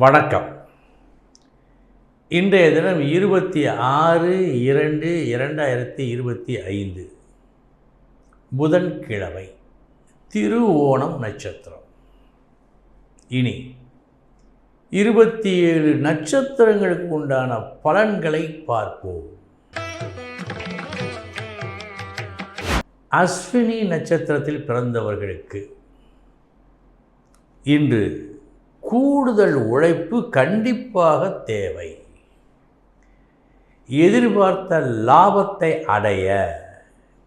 வணக்கம். இன்றைய தினம் இருபத்தி ஆறு இரண்டு இரண்டாயிரத்தி இருபத்தி ஐந்து. புதன்கிழமை திருவோணம் நட்சத்திரம். இனி இருபத்தி ஏழு நட்சத்திரங்களுக்கு உண்டான பலன்களை பார்ப்போம். அஸ்வினி நட்சத்திரத்தில் பிறந்தவர்களுக்கு இன்று கூடுதல் உழைப்பு கண்டிப்பாக தேவை. எதிர்பார்த்த லாபத்தை அடைய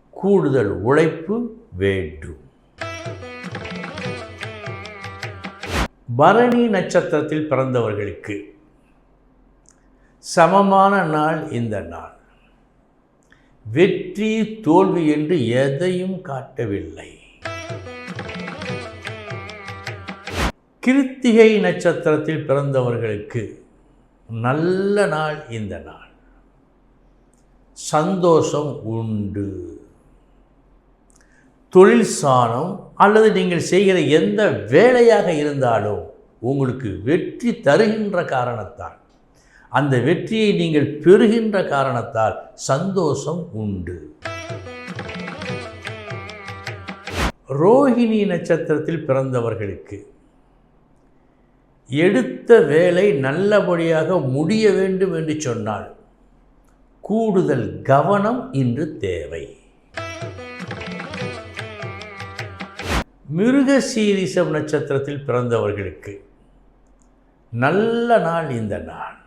கூடுதல் உழைப்பு வேண்டும். பரணி நட்சத்திரத்தில் பிறந்தவர்களுக்கு சமமான நாள் இந்த நாள். வெற்றி தோல்வி என்று எதையும் காட்டவில்லை. கிருத்திகை நட்சத்திரத்தில் பிறந்தவர்களுக்கு நல்ல நாள் இந்த நாள். சந்தோஷம் உண்டு. தொழில் சாணம் அல்லது நீங்கள் செய்கிற எந்த வேலையாக இருந்தாலும் உங்களுக்கு வெற்றி தருகின்ற காரணத்தால் அந்த வெற்றியை நீங்கள் பெறுகின்ற காரணத்தால் சந்தோஷம் உண்டு. ரோஹிணி நட்சத்திரத்தில் பிறந்தவர்களுக்கு எடுத்த வேலை நல்லபடியாக முடிய வேண்டும் என்று சொன்னால் கூடுதல் கவனம் இன்று தேவை. மிருக சீரிசம் நட்சத்திரத்தில் பிறந்தவர்களுக்கு நல்ல நாள் இந்த நாள்.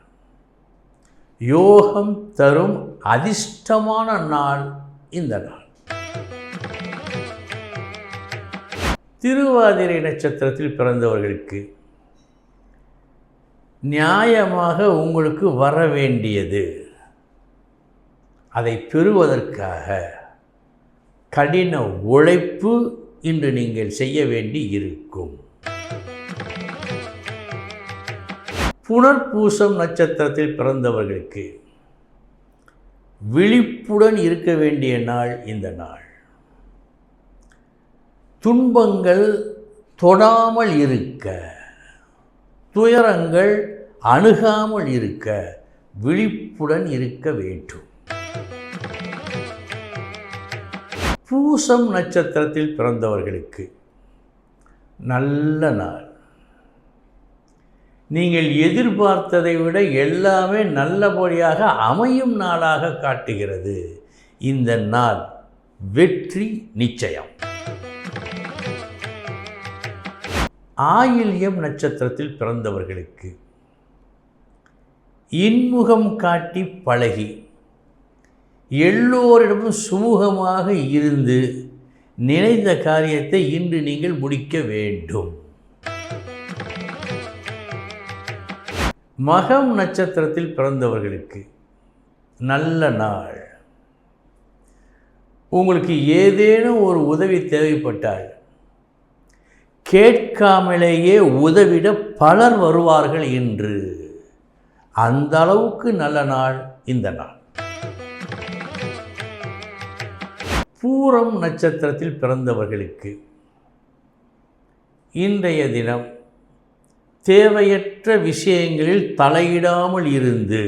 யோகம் தரும் அதிர்ஷ்டமான நாள் இந்த நாள். திருவாதிரை நட்சத்திரத்தில் பிறந்தவர்களுக்கு நியாயமாக உங்களுக்கு வர வேண்டியது அதை பெறுவதற்காக கடின உழைப்பு இன்று நீங்கள் செய்ய வேண்டி இருக்கும். புனர்பூசம் நட்சத்திரத்தில் பிறந்தவர்களுக்கு விழிப்புடன் இருக்க வேண்டிய நாள் இந்த நாள். துன்பங்கள் தொடாமல் இருக்க துயரங்கள் அணுகாமல் இருக்க விழிப்புடன் இருக்க வேண்டும். பூசம் நட்சத்திரத்தில் பிறந்தவர்களுக்கு நல்ல நாள். நீங்கள் எதிர்பார்த்ததை விட எல்லாமே நல்லபடியாக அமையும் நாளாக காட்டுகிறது. இந்த நாள் வெற்றி நிச்சயம். ஆயில்யம் நட்சத்திரத்தில் பிறந்தவர்களுக்கு இன்முகம் காட்டி பழகி. எல்லோரிடமும் சுமூகமாக இருந்து நினைத்த காரியத்தை இன்று நீங்கள் முடிக்க வேண்டும். மகம் நட்சத்திரத்தில் பிறந்தவர்களுக்கு நல்ல நாள். உங்களுக்கு ஏதேனும் ஒரு உதவி தேவைப்பட்டால் கேட்காமலேயே உதவிட பலர் வருவார்கள் என்று அந்த அளவுக்கு நல்ல நாள் இந்த நாள். பூரம் நட்சத்திரத்தில் பிறந்தவர்களுக்கு இன்றைய தினம் தேவையற்ற விஷயங்களில் தலையிடாமல் இருந்து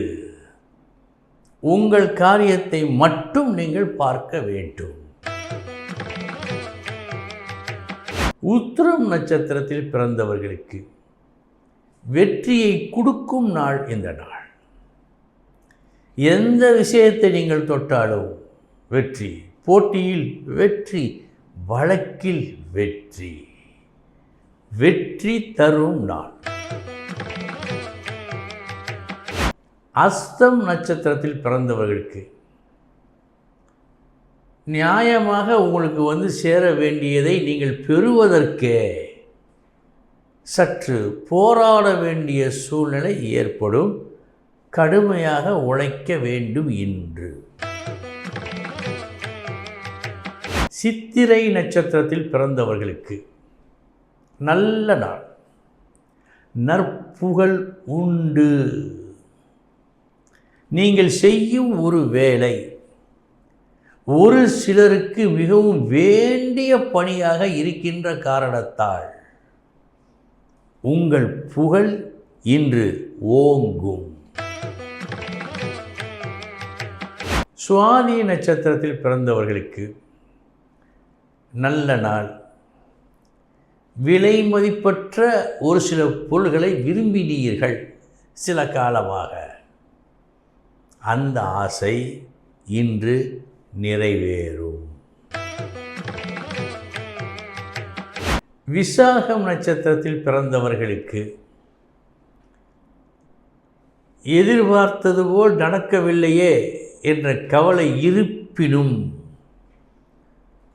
உங்கள் காரியத்தை மட்டும் நீங்கள் பார்க்க வேண்டும். உத்திரம் நட்சத்திரத்தில் பிறந்தவர்களுக்கு வெற்றியை கொடுக்கும் நாள் இந்த நாள். எந்த விஷயத்தை நீங்கள் தொட்டாலும் வெற்றி போட்டியில் வெற்றி வழக்கில் வெற்றி. வெற்றி தரும் நாள். அஸ்தம் நட்சத்திரத்தில் பிறந்தவர்களுக்கு நியாயமாக உங்களுக்கு வந்து சேர வேண்டியதை நீங்கள் பெறுவதற்கே சற்று போராட வேண்டிய சூழ்நிலை ஏற்படும். கடுமையாக உழைக்க வேண்டும் என்று சித்திரை நட்சத்திரத்தில் பிறந்தவர்களுக்கு நல்ல நாள். நற்புகழ் உண்டு. நீங்கள் செய்யும் ஒரு வேலை ஒரு சிலருக்கு மிகவும் வேண்டிய பணியாக இருக்கின்ற காரணத்தால் உங்கள் புகழ் இன்று ஓங்கும். சுவாதி நட்சத்திரத்தில் பிறந்தவர்களுக்கு நல்ல நாள். விலை மதிப்பற்ற ஒரு சில பொருள்களை விரும்பினீர்கள் சில காலமாக. அந்த ஆசை இன்று நிறைவேறும். விசாகம் நட்சத்திரத்தில் பிறந்தவர்களுக்கு எதிர்பார்த்தது போல் நடக்கவில்லையே என்ற கவலை இருப்பினும்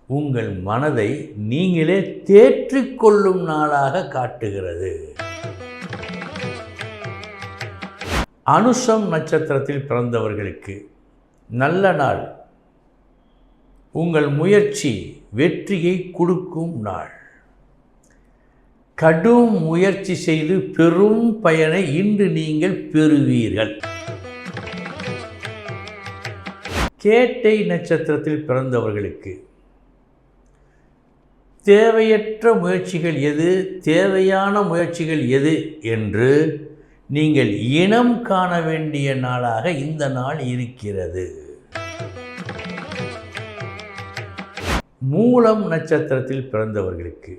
உங்கள் மனதை நீங்களே தேற்றிக்கொள்ளும் நாளாக காட்டுகிறது. அனுஷம் நட்சத்திரத்தில் பிறந்தவர்களுக்கு நல்ல நாள். உங்கள் முயற்சி வெற்றியை கொடுக்கும் நாள். கடும் முயற்சி செய்து பெரும் பயனை இன்று நீங்கள் பெறுவீர்கள். கேட்டை நட்சத்திரத்தில் பிறந்தவர்களுக்கு தேவையற்ற முயற்சிகள் எது? தேவையான முயற்சிகள் எது? என்று நீங்கள் இனம் காண வேண்டிய நாளாக இந்த நாள் இருக்கிறது. மூலம் நட்சத்திரத்தில் பிறந்தவர்களுக்கு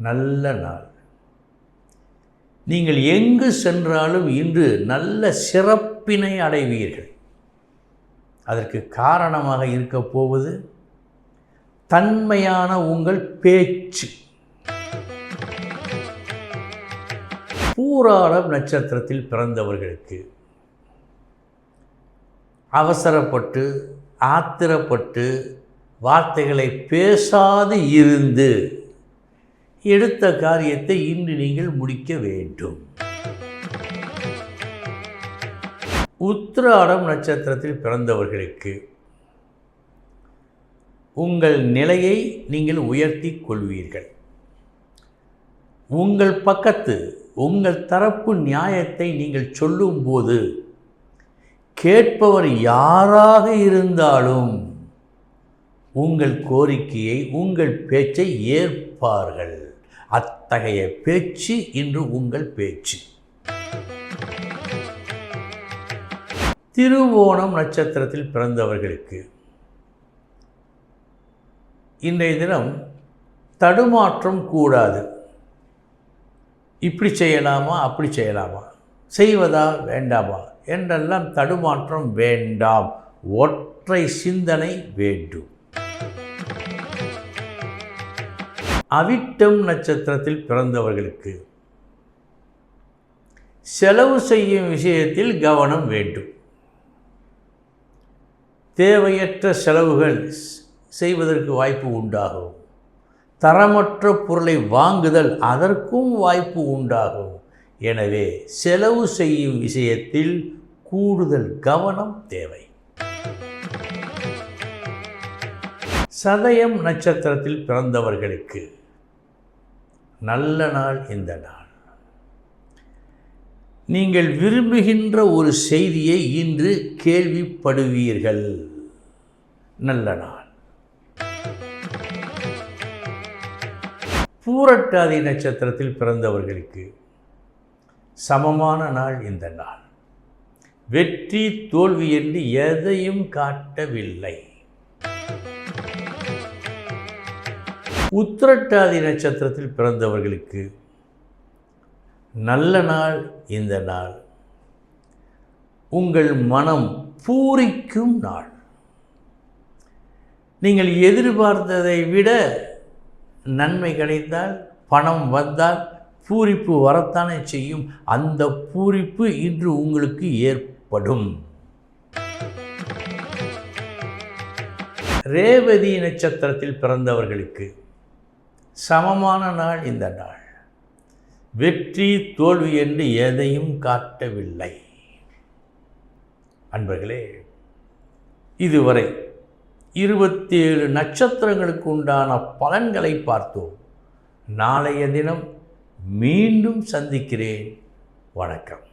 நல்ல நாள். நீங்கள் எங்கு சென்றாலும் இன்று நல்ல சிறப்பினை அடைவீர்கள். அதற்கு காரணமாக இருக்கப் போவது தன்மையான உங்கள் பேச்சு. பூராடம் நட்சத்திரத்தில் பிறந்தவர்களுக்கு அவசரப்பட்டு ஆத்திரப்பட்டு வார்த்தைகளை பேசாது இருந்து எடுத்த காரியத்தை இன்று நீங்கள் முடிக்க வேண்டும். உத்திராடம் நட்சத்திரத்தில் பிறந்தவர்களுக்கு உங்கள் நிலையை நீங்கள் உயர்த்தி கொள்வீர்கள். உங்கள் பக்கத்து உங்கள் தரப்பு நியாயத்தை நீங்கள் சொல்லும்போது கேட்பவர் யாராக இருந்தாலும் உங்கள் கோரிக்கையை உங்கள் பேச்சை ஏற்பார்கள். அத்தகைய பேச்சு இன்று உங்கள் பேச்சு. திருவோணம் நட்சத்திரத்தில் பிறந்தவர்களுக்கு இன்றைய தினம் தடுமாற்றம் கூடாது. இப்படி செய்யலாமா அப்படி செய்யலாமா செய்வதா வேண்டாமா என்றெல்லாம் தடுமாற்றம் வேண்டாம். ஒற்றை சிந்தனை வேண்டும். அவிட்டம் நட்சத்திரத்தில் பிறந்தவர்களுக்கு. செலவு செய்யும் விஷயத்தில் கவனம் வேண்டும். தேவையற்ற செலவுகள் செய்வதற்கு வாய்ப்பு உண்டாகும். தரமற்ற பொருளை வாங்குதல் அதற்கும் வாய்ப்பு உண்டாகும். எனவே செலவு செய்யும் விஷயத்தில் கூடுதல் கவனம் தேவை. சதயம் நட்சத்திரத்தில் பிறந்தவர்களுக்கு. நல்ல நாள் இந்த நாள். நீங்கள் விரும்புகின்ற ஒரு செய்தியை இன்று கேள்விப்படுவீர்கள். நல்ல நாள். பூரட்டாதி நட்சத்திரத்தில் பிறந்தவர்களுக்கு சமமான நாள் இந்த நாள். வெற்றி தோல்வி என்று எதையும் காட்டவில்லை. உத்திரட்டாதி நட்சத்திரத்தில் பிறந்தவர்களுக்கு நல்ல நாள் இந்த நாள். உங்கள் மனம் பூரிக்கும் நாள். நீங்கள் எதிர்பார்த்ததை விட நன்மை கிடைத்தால் பணம் வந்தால் பூரிப்பு வரத்தானே செய்யும். அந்த பூரிப்பு இன்று உங்களுக்கு ஏற்படும். ரேவதி நட்சத்திரத்தில் பிறந்தவர்களுக்கு சமமான நாள் இந்த நாள். வெற்றி தோல்வி என்று எதையும் காட்டவில்லை. அன்பர்களே இதுவரை இருபத்தேழு நட்சத்திரங்களுக்கு உண்டான பலன்களை பார்த்தோம். நாளைய தினம் மீண்டும் சந்திக்கிறேன். வணக்கம்.